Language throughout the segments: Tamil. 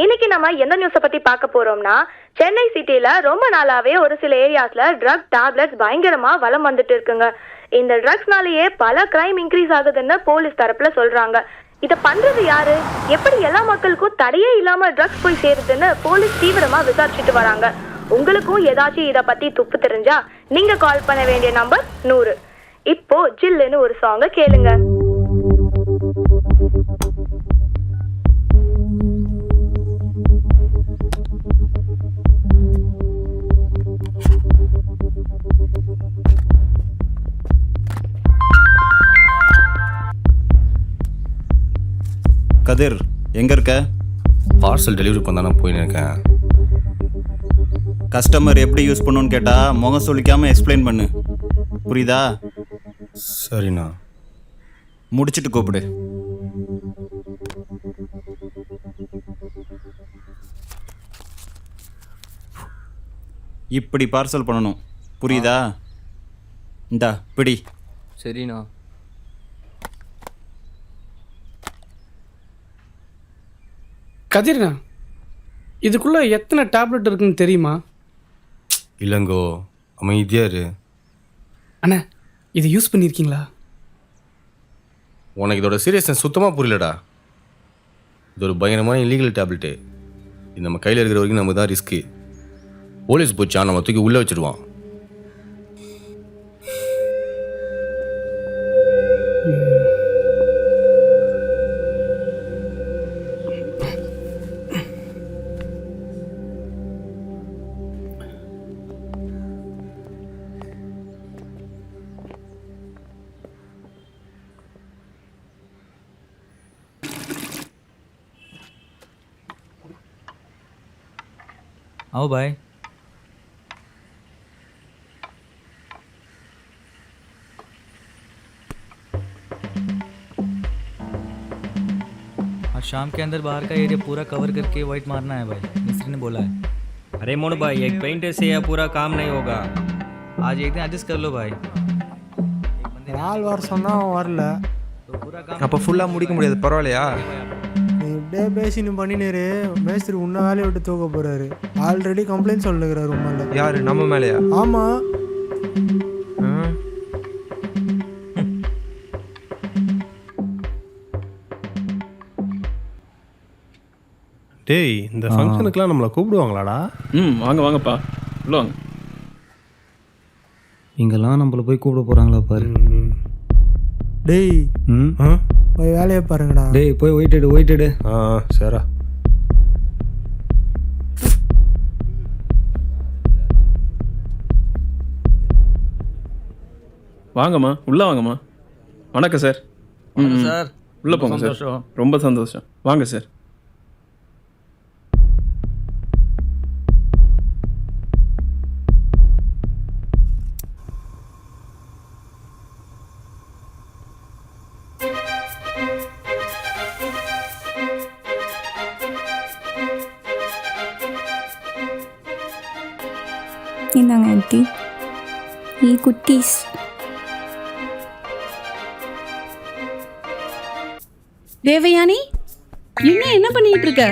இன்னைக்கு நம்ம எந்த நியூஸை பத்தி பார்க்க போறோம்னா சென்னை சிட்டில ரொம்ப நாளாவே ஒரு சில ஏரியாஸ்ல ட்ரக் டேப்லெட்ஸ் பயங்கரமா வலம் வந்துட்டு இருக்குங்க. இந்த ட்ரக்ஸ்னாலேயே பல கிரைம் இன்க்ரீஸ் ஆகுதுன்னு போலீஸ் தரப்புல சொல்றாங்க. இதை பண்றது யாரு? எப்படி எல்லா மக்களுக்கும் தடையே இல்லாம ட்ரக்ஸ் போய் சேருதுன்னு போலீஸ் தீவிரமா விசாரிச்சுட்டு வராங்க. உங்களுக்கும் ஏதாச்சும் இதை பத்தி துப்பு தெரிஞ்சா நீங்க கால் பண்ண வேண்டிய நம்பர் நூறு. இப்போ ஜில்லுன்னு ஒரு சாங்க கேளுங்க. கதிர் எங்க இருக்க? பார்சல் டெலிவரி பண்ண தானே போயின்னு இருக்கேன் கஸ்டமர் எப்படி யூஸ் பண்ணணும்னு கேட்டா முகம் சொல்லிக்காம எக்ஸ்பிளைன் பண்ணு. புரியுதா? சரிண்ணா. முடிச்சிட்டு கூப்பிடு. இப்படி பார்சல் பண்ணணும். புரியுதா? இந்தா பிடி. சரிண்ணா. கதிர்ண்ணா இதுக்குள்ளே எத்தனை டேப்லெட் இருக்குன்னு தெரியுமா? இல்லைங்கோ அமைதியா இரு. அண்ணா இது யூஸ் பண்ணியிருக்கீங்களா? உனக்கு இதோட சீரியஸ்னஸ் சுத்தமாக புரியலடா. இது ஒரு பயங்கரமான இல்லீகல் டேப்லெட்டு இது நம்ம கையில் இருக்கிற வரைக்கும் நமக்கு தான் ரிஸ்க்கு போலீஸ் போச்சா நம்ம தூக்கி உள்ளே வச்சிருவான் आओ भाई आज शाम के अंदर बाहर का एरिया पूरा कवर करके वाइट मारना है भाई मिस्त्री ने बोला है अरे मोनू भाई एक पेंट से यह पूरा काम नहीं होगा आज एक दिन एडजस्ट कर लो भाई ஆள் வர சொன்னா அவன் வரல तो पूरा काम அப்போ ஃபுல்லாக முடிக்க முடியாது பரவாயில்லையா நீ இப்படியே பேசி நீ பண்ணினேரு. மேஸ்திரி உன்ன வேலையை விட்டு தூக்க போறாரு. ஆல்ரெடி கம்ப்ளைண்ட் சொல்லுகிறாரு உண்மையில யாரு நம்ம மேலேயா? ஆமா. டேய் இந்த ஃபங்க்ஷனுக்குலாம் நம்மளை கூப்பிடுவாங்களாடா? ம் வாங்க வாங்கப்பா. உள்ள வாங்க. இங்கெல்லாம் நம்மள போய் கூப்பிட போறாங்களா பாரு. டேய். ம்? ஆ? போய் வேலையை பாருங்கடா. டேய் போய் ஒயிட்டடு ஒயிட்டடு ஆ சரிடா வாங்கம்மா உள்ள வாங்கம்மா. வணக்கம் சார். ம், ம். சார். உள்ள போங்க சார். ரொம்ப சந்தோஷம். வாங்க சார். ஈ குட்டீஸ் தேவயானி இன்னும் என்ன பண்ணிட்டு இருக்க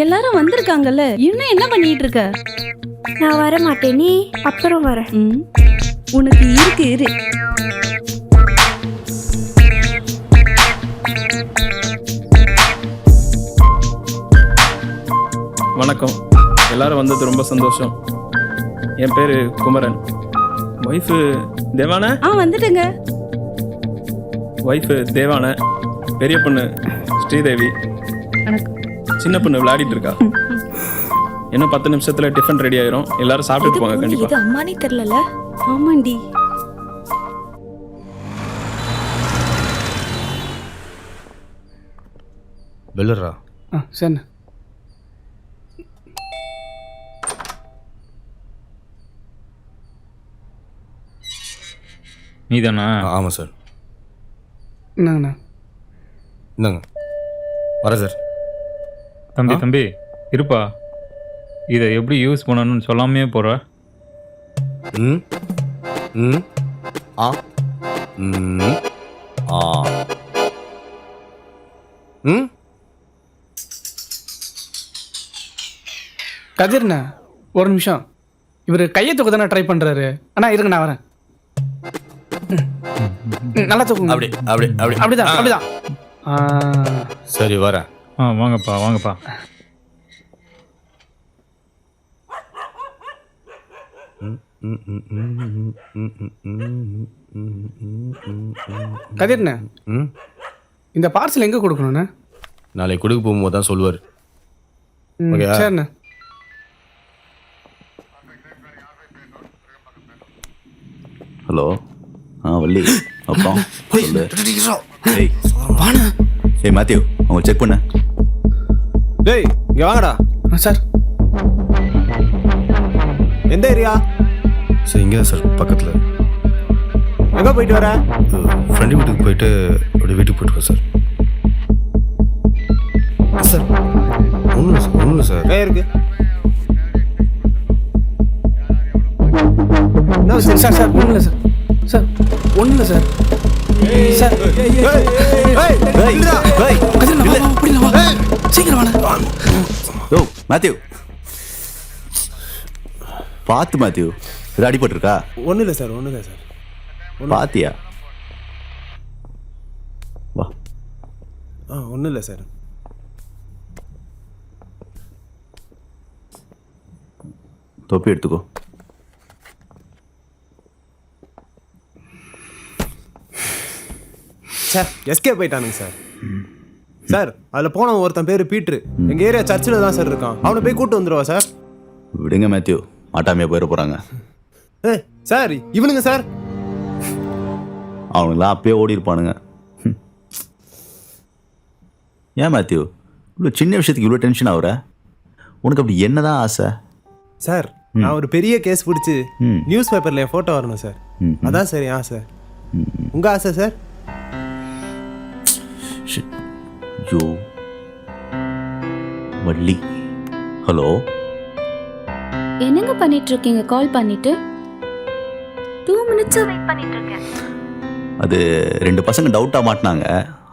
எல்லாரும் வந்திருக்காங்கல்ல இன்னும் என்ன பண்ணிட்டு இருக்க நான் வர மாட்டேன் நீ அப்புறம் வரேன் ம், உனக்கு இருக்கு இரு வணக்கம் எல்லாரும் வந்தது ரொம்ப சந்தோஷம் என் பேர் குமரன் ஒய்ஃபு தேவான ஆ வந்துட்டேங்க. ஒய்ஃபு தேவான பெரிய பொண்ணு ஸ்ரீதேவி. சின்ன பொண்ணு விளையாடிட்டு இருக்கா? இன்னும் பத்து நிமிஷத்துல டிஃபன் ரெடி ஆயிரும். எல்லாரும் சாப்பிட்டுட்டு போங்க கண்டிப்பா. இது அம்மானே தெரிலல? ஆமாண்டி. பெல்லரா ஆ சரிண்ணா நீதானா? ஆமாம் சார். என்னங்கண்ணா இந்தாங்க. வரேன் சார். தம்பி? தம்பி இருப்பா. இதை எப்படி யூஸ் பண்ணணும்னு சொல்லாமே போற. ம் ம் ஆ ம் ஆ. ம்? கதிர்ண்ண ஒரு நிமிஷம். இவர் கையை தூக்க தானே ட்ரை பண்ணுறாரு அண்ணா இருங்க நான் வரேன். நல்லா தூக்குங்க. அப்படி அப்படி அப்படி. அப்படிதான். அப்படிதான். ஆ, சரி வரேன் ஆ வாங்கப்பா வாங்கப்பா. கதிர்ண்ண இந்த பார்சல் எங்கே கொடுக்கணுண்ணே நாளைக்கு கொடுக்க போகும்போது தான் சொல்லுவார். ஓகேயா? சரிண்ணே. ஹலோ? வள்ளி அப்புறம் சொல்லு. ஏய் ஏய் மேத்யூ அவங்க செக் பண்ண. டேய் இங்கே வாங்கடா. சார். எந்த ஏரியா? சார் இங்கே தான் சார் பக்கத்தில். எங்கே போயிட்டு வர? ஃப்ரெண்டு வீட்டுக்கு போயிட்டு அப்படியே வீட்டுக்கு போயிட்டுருக்கோம் சார். சார். ஒன்றும் சார் ஒன்றும் சார். வே இருக்கு. சார் சார் சார் ஒன்றும் இல்லை சார். சார் ஒன்றும் இல்லை சார். சீக்கிரம் ஓ மேத்யூ பார்த்து மேத்யூ இது அடிபட்டிருக்கா ஒன்றும் இல்லை சார் ஒன்றும் இல்லை சார் பாத்தியா வா ஆ ஒன்றும் இல்லை சார் தொப்பி எடுத்துக்கோ சார் எஸ்கே போயிட்டானுங்க சார். சார் அதில் போனவன் ஒருத்தன் பேர் பீட்ரு. எங்கள் ஏரியா சர்ச்சில் தான் சார் இருக்கான். அவனை போய் கூட்டு வந்துடுவா சார். விடுங்க மேத்யூ. மாட்டாமையா போயிட போகிறாங்க ஏ சார் இவனுங்க சார். அவனுங்களாம் அப்பயே ஓடி இருப்பானுங்க. ஏன் மேத்யூ? இவ்வளோ சின்ன விஷயத்துக்கு இவ்வளோ டென்ஷன் ஆகுற? உனக்கு அப்படி என்னதான் ஆசை? சார் நான் ஒரு பெரிய கேஸ் பிடிச்சி ம். நியூஸ் பேப்பரில் என் ஃபோட்டோ வரணும் சார். ம். அதான் சார் என் ஆசை. உங்கள் ஆசை சார்? Shit. ஐயோ வள்ளி ஹலோ என்னங்க பண்ணிட்டு இருக்கீங்க கால் பண்ணிட்டு? டூ மினிட்ஸா வெயிட் பண்ணிட்டு இருக்கேன் அது ரெண்டு பசங்க டவுட்டாக மாட்டினாங்க.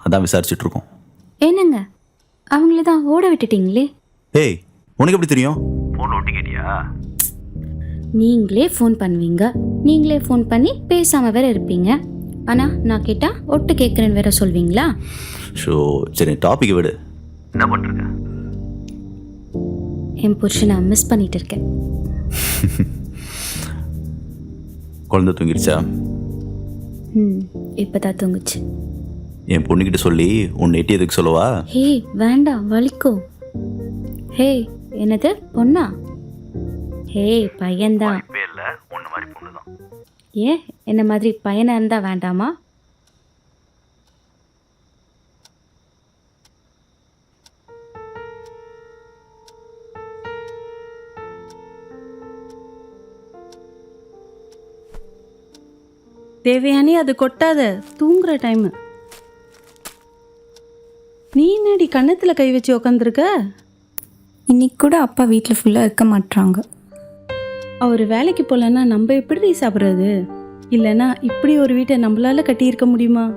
அதான் விசாரிச்சுட்டு இருக்கோம் என்னங்க? அவங்கள தான் ஓட விட்டுட்டீங்களே? ஏய் உனக்கு எப்படி தெரியும்? நீங்களே ஃபோன் பண்ணுவீங்க. நீங்களே ஃபோன் பண்ணி பேசாம வேற இருப்பீங்க. ஆனா நான் கேட்டா ஒட்டு கேட்குறேன்னு வேற சொல்வீங்களா? ஷோ சரி டாபிக் விடு. என்ன பண்ணுறீங்க என் புருஷனை மிஸ் பண்ணிட்டு இருக்கேன். குழந்தை தூங்கிருச்சா ம் இப்பதான் தூங்குச்சு. என் பொண்ணுக்கிட்ட சொல்லி உன்னை எட்டி எதுக்கு சொல்லவா? ஹே வேண்டாம் வலிக்கும் ஹே என்னது பொண்ணா? ஹே பையன்தான். ஏன்? என்ன மாதிரி பையனா இருந்தா வேண்டாமா? தேவையானே அது கொட்டாத. தூங்குற டைம் நீ என்னடி கன்னத்துல கை வச்சு உக்காந்துருக்க? இன்னைக்கு கூட அப்பா வீட்டில் ஃபுல்லாக இருக்க மாட்டாங்க அவர் வேலைக்கு போகலன்னா நம்ம எப்படி சாப்பிட்றது? இல்லைன்னா இப்படி ஒரு வீட்டை நம்மளால கட்டியிருக்க முடியுமா?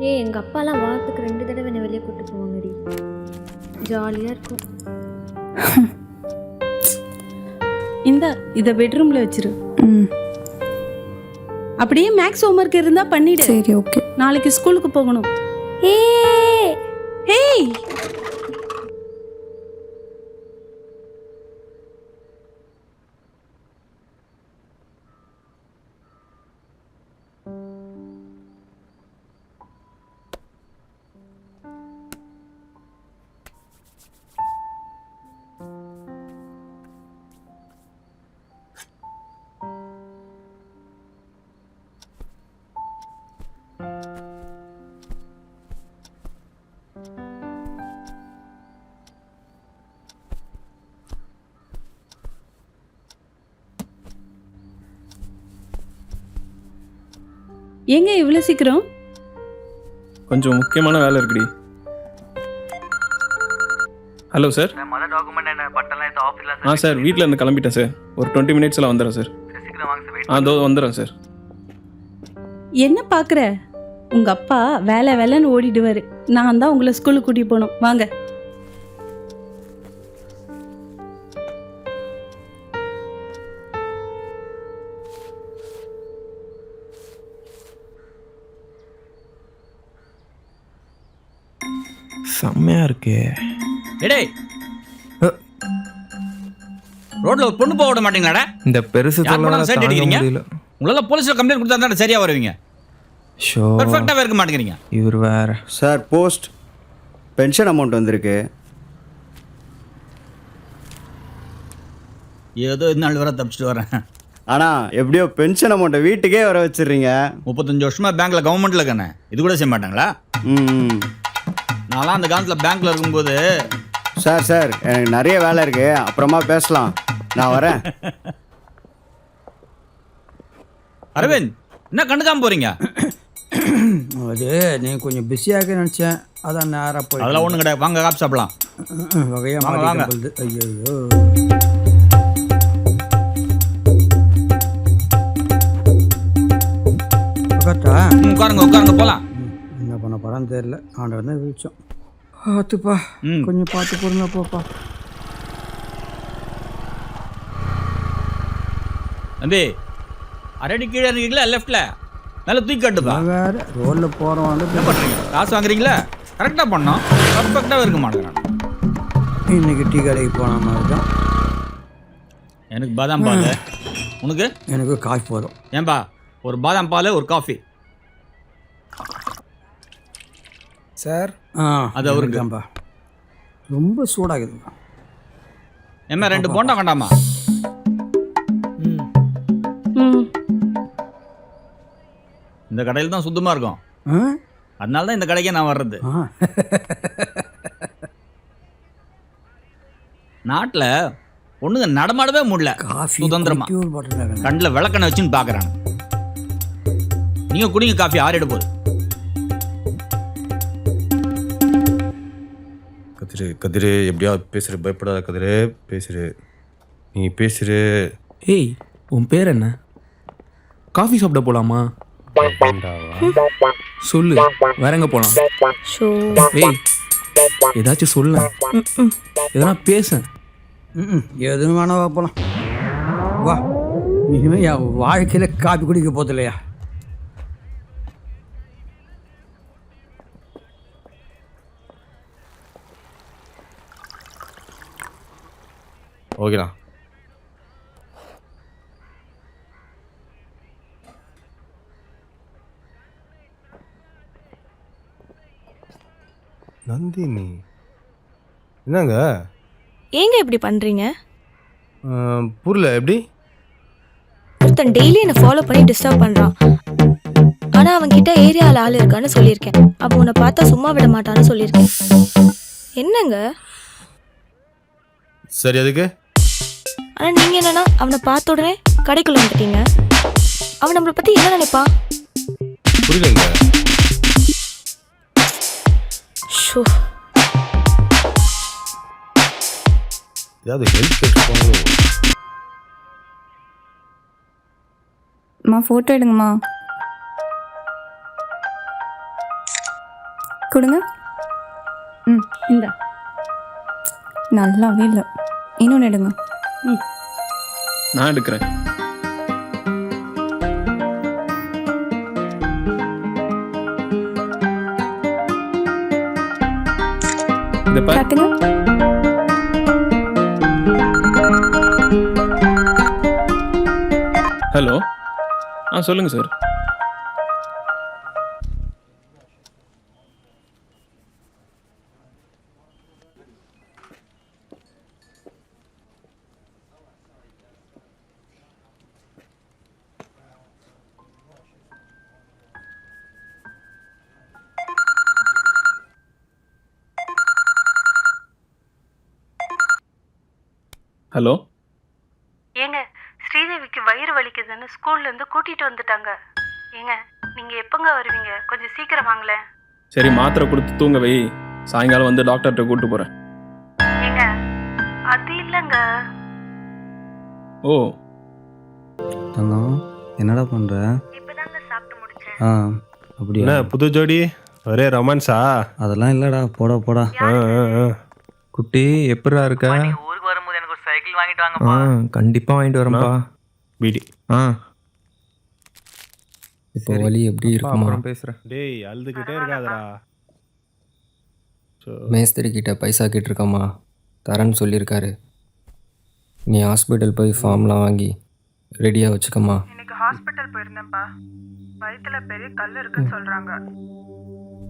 ஏ எங்கள் அப்பாலாம் வாரத்துக்கு ரெண்டு தடவை என்னை வெளியே கூட்டு போவாங்கடி. ஜாலியாக இருக்கும். இந்த இதை பெட்ரூம்ல வச்சிரு. அப்படியே மேக்ஸ் ஹோம்ஒர்க் இருந்தா பண்ணிடு. சரி ஓகே நாளைக்கு ஸ்கூலுக்கு போகணும். ஏ ஹேய் எங்க இவ்வளோ சீக்கிரம்? கொஞ்சம் முக்கியமான வேலை இருக்குடி. ஹலோ சார் ஆ சார் வீட்டில் இருந்து கிளம்பிட்டேன் சார் ஒரு டுவெண்ட்டி மினிட்ஸில் வந்துடுறேன் சார் ஆ தோ வந்துடுறேன் சார் என்ன பார்க்குற உங்க அப்பா வேலை வேலைன்னு ஓடிடுவாரு. நான் தான் உங்களை ஸ்கூலுக்கு கூட்டிட்டு போகணும். வாங்க. செம்மையா இருக்கே. டேய் ரோட்ல ஒரு பொண்ணு போக விட மாட்டீங்களாடா? இந்த பெருசு தொல்லை சைட் அடிக்கிறீங்க? உங்களால போலீஸ்ல கம்ப்ளைண்ட் கொடுத்தா தான் சரியா வருவீங்க. ஷோ. பெர்ஃபெக்டாவே இருக்க மாட்டேங்கிறீங்க. இவர் வேற. Sir post. பென்ஷன் அமௌண்ட் வந்திருக்கு. ஏதோ இந்த நாள் வர தப்பிச்சிட்டு வரேன். ஆனால் எப்படியோ பென்ஷன் அமௌண்ட்டை வீட்டுக்கே வர வச்சிடுறீங்க. முப்பத்தஞ்சு வருஷமா பேங்க்ல கவர்மெண்ட்ல இருக்கேனே. இது கூட செய்ய மாட்டாங்களா? ம். நான்லாம் அந்த காலத்துல பேங்க்ல இருக்கும்போது சார் சார் எனக்கு நிறைய வேலை இருக்கு. அப்புறமா பேசலாம். நான் வரேன். அரவிந்த் என்ன கண்டுக்காம போறீங்க? அது நீ கொஞ்சம் பிஸியாக நினச்சேன். அதான் நேராக போய் அதெல்லாம் ஒண்ணும் கிடையாது. வாங்க காப்பி சாப்பிடலாம். வகையாக வாங்க, வாங்க. ஐயோ உட்காருங்க உட்காருங்க போலாம். போகிறான்னு தெரியல. ஆண்டவர் தான் விழிச்சோம் பார்த்துப்பா ம். கொஞ்சம் பார்த்து பொறுங்க போப்பா. தம்பி அரடி கீழே இருக்கீங்களா லெஃப்ட்ல நல்லா தூக்கி கட்டுப்பா. வேற ரோட்டில் போகிறோம் வந்து என்ன பண்றீங்க? காசு வாங்குறீங்களா? கரெக்டா பண்ணோம். பர்ஃபெக்டாக இருக்க மாட்டேங்கிறான். இன்னைக்கு டீ கடைக்கு போன மாதிரி தான். எனக்கு பாதாம் பால். உனக்கு? எனக்கு காசு போதும். ஏன்பா ஒரு பாதாம் பால் ஒரு காஃபி சார். ஆ அது அவருக்கு. ரொம்ப சூடாகுதுப்பா ஏமா ரெண்டு போண்டா வேண்டாமா? இந்த கடையில் தான் சுத்தமாக இருக்கும். ஆ? அதனால தான் இந்த கடைக்கே நான் வர்றது. ஆ. நாட்டில் பொண்ணுங்க நடமாடவே முடியல. காஃபி சுதந்திரமா. கண்ணில் விளக்கணை வச்சுன்னு பார்க்குறாங்க நீங்கள் குடிங்க காஃபி ஆறிட போகுது. கதிரு கதிரு எப்படியா பேசுற? பயப்படாத கதிரு பேசுறு. நீ பேசுறு. ஏய் உன் பேர் என்ன? காஃபி சாப்பிட போலாமா? சொல்லு வேற எங்க போலாம்? ஏய் ஏதாச்சும் சொல்ல. எதனா பேச. ம் எதுவும் வேணா வா போலாம். வா இனிமே என் வாழ்க்கையில் காப்பி குடிக்க போகிறது ஓகேண்ணா நந்தினி. என்னங்க? ஏங்க இப்படி பண்றீங்க? அஹ், புரியல எப்படி? ஒருத்தன் டெய்லி என்னை ஃபாலோ பண்ணி டிஸ்டர்ப் பண்றான். ஆனா அவன் கிட்ட ஏரியால ஆள் இருக்கான்னு சொல்லியிருக்கேன். அப்ப உன்னை பார்த்தா சும்மா விட மாட்டான்னு சொல்லியிருக்கேன். என்னங்க? சரி அதுக்கு? ஆனா நீங்க என்னன்னா அவனை பார்த்த உடனே கடைக்குள்ள வந்துட்டீங்க. அவன் நம்மளை பத்தி என்ன நினைப்பான் புரியலங்க. ஷோ. ஏதாவது ஹெல்ப் கேட்டுருப்பாங்களோ அம்மா ஃபோட்டோ எடுங்கம்மா. கொடுங்க. ம் இந்த. நல்லாவே இல்லை. இன்னொன்று எடுங்க. ம் நான் எடுக்கிறேன். இந்த ஹலோ. ஆ சொல்லுங்க சார். ஹலோ? ஏங்க ஸ்ரீதேவிக்கு வயிறு வலிக்குதுன்னு ஸ்கூல்ல இருந்து கூட்டிட்டு வந்துட்டாங்க. ஏங்க நீங்க எப்பங்க வருவீங்க? கொஞ்சம் சீக்கிரம் வாங்களேன். சரி மாத்திரை கொடுத்து தூங்க வை. சாயங்காலம் வந்து டாக்டர்கிட்ட கூப்பிட்டு போகிறேன் ஏங்க அது இல்லைங்க. ஓ. தங்கம் என்னடா பண்ணுற இப்பதாங்க சாப்பிட்டு முடிச்சேன். ஆ அப்படியா? என்ன புது ஜோடி? ஒரே ரொமான்ஸா? அதெல்லாம் இல்லைடா போடா போடா. ஆ ஆ ஆ. குட்டி எப்படா இருக்க ஊருக்கு வரும்போது எனக்கு ஒரு சைக்கிள் வாங்கிட்டு ஆ கண்டிப்பா வாங்கிட்டு வரேன்ப்பா. பீடி. ஆ. இப்போ வலி எப்படி இருக்குமா? அப்புறம் பேசுறேன். டேய் அழுதுகிட்டே இருக்காதடா. மேஸ்திரி கிட்ட பைசா கேட்டிருக்கம்மா தரேன்னு சொல்லியிருக்காரு. நீ ஹாஸ்பிட்டல் போய் ஃபார்ம்லாம் வாங்கி ரெடியாக வச்சுக்கம்மா. இன்னைக்கு ஹாஸ்பிட்டல் போயிருந்தேன்ப்பா. வயிற்றுல பெரிய கல் இருக்குன்னு சொல்றாங்க.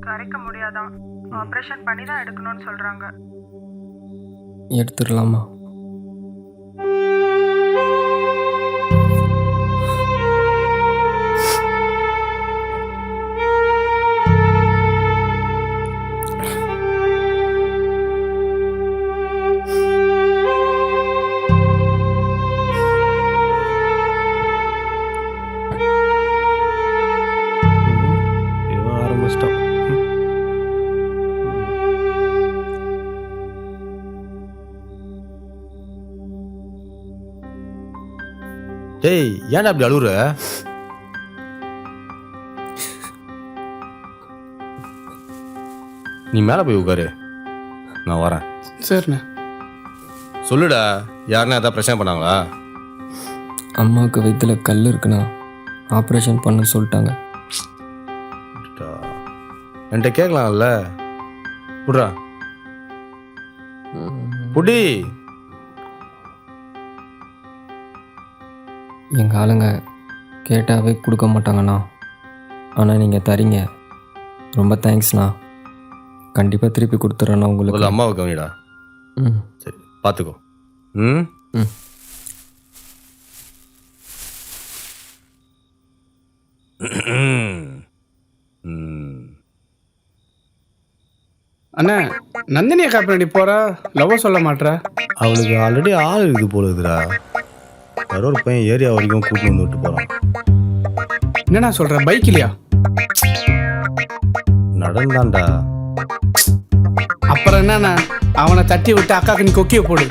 கரைக்க முடியாதான். ஆப்ரேஷன் பண்ணி தான் எடுக்கணும்னு சொல்றாங்க. எடுத்துடலாமா? ஆரம்பிச்சிட்டான் டேய் ஏன்டா அப்படி அழுகுற நீ மேலே போய் உட்காரு. நான் வரேன். சரிண்ணே. சொல்லுடா யாருன்னா எதாவது பிரச்சனை பண்ணாங்களா? அம்மாவுக்கு வயிற்றுல கல் இருக்குண்ணா. ஆப்ரேஷன் பண்ண சொல்லிட்டாங்க. என்கிட்ட கேட்கலாம்ல? புட்றா புடி எங்கள் ஆளுங்க கேட்டாவே கொடுக்க மாட்டாங்கண்ணா. ஆனால் நீங்கள் தரீங்க. ரொம்ப தேங்க்ஸ்ண்ணா. கண்டிப்பாக திருப்பி கொடுத்துட்றேண்ணா உங்களுக்கு. அம்மாவை கவனிடா. ம். சரி பார்த்துக்கோ. ம்? ம். அண்ணா நந்தினியை காப்பினடி போறா? லவ் சொல்ல மாட்றா? அவளுக்கு ஆல்ரெடி ஆள் இருக்குது போல இருக்குடா யாரோ ஒரு பையன் ஏரியா வரைக்கும் கூட்டிட்டு வந்து விட்டு போகிறான் என்னண்ணா சொல்ற? பைக்லையா நடந்தான்டா. அப்புறம் என்னண்ணா? அவனை தட்டி விட்டு அக்காக்கு நீ கொக்கிய போடு.